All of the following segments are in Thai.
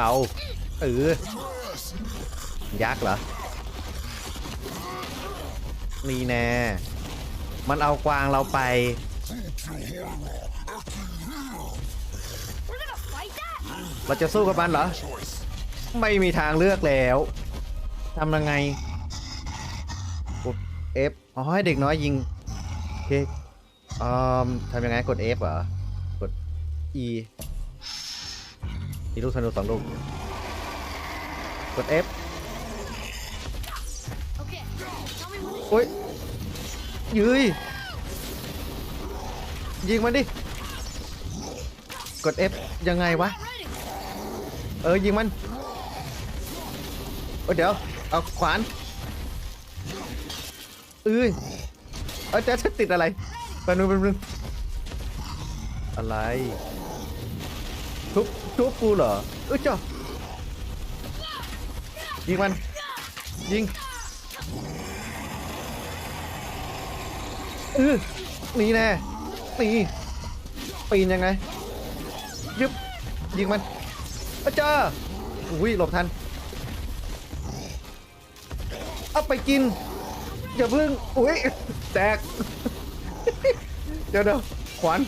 เอาเออยักษ์เหรอนี่แน่มันเอากวางเราไป เราจะสู้กับมันเหรอ ไม่มีทางเลือกแล้วทำยังไงกด F อ๋อให้เด็กน้อยยิงโอเคอืมทำยังไงกด F เหรอ กด E มีลูกธนูสองลูก กด F โอ้ยยืยยิงมันดิ กด F ยังไงวะ เออ ยิงมันโอ้ยเดี๋ยว เอาขวานเอ้ยเออจะจะติดอะไรแป๊บนึงแป๊บนึงอะไร ทุบทุบกูเหรอเออจ้ายิงมัน ยิงเออนี่แน่นี่ปีนยังไงยึบยิงมันอาจารย์อุ้ยหลบทันเอาไปกินอย่าเพิ่งอุ้ยแตก เดี๋ยวเดี๋ยวขวาน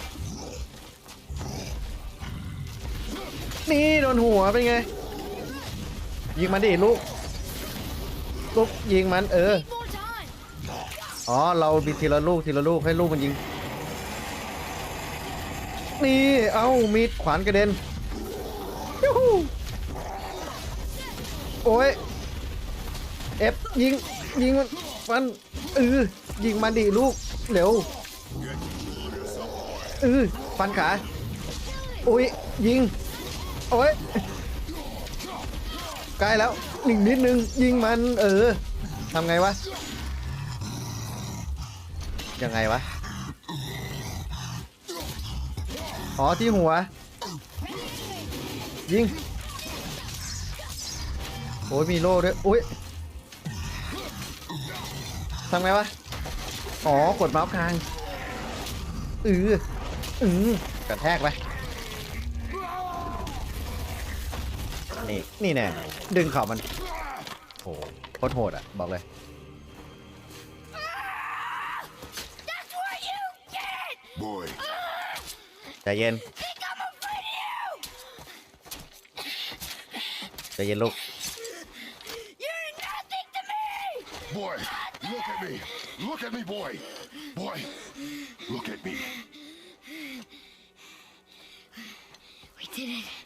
นี่โดนหัวเป็นไง ยิงมันดิลูก ลูกยิงมันเออ อ๋อ เรามีทีละลูกทีละลูกให้ลูกมันยิง นี่ เอ้า มีดขวานกระเด็นยูฮูโอ้ยเอฟยิง ยิงมันมันเออยิงมันดิลูก เร็วเออฟันขาโอ้ยยิง โอ้ยใกล้แล้วหนึ่งนิดนึงยิงมัน เออทำไงวะ ยังไงวะ อ๋อที่หัว ยิง โอ้ยมีโล่ด้วยอุ้ยทำไงวะ อ๋อกดเมาส์ค้างอืออือกระแทกไป นี่ นี่แน่ดึงเข่ามันโอ้โหโคตรโหดอะ บอกเลย That's what you get! Boy, ใจเย็น Think I'm afraid of you! ใจเย็นลูก You're nothing to me! boy, look at me. Look at me, boy. Boy, look at me. We did it.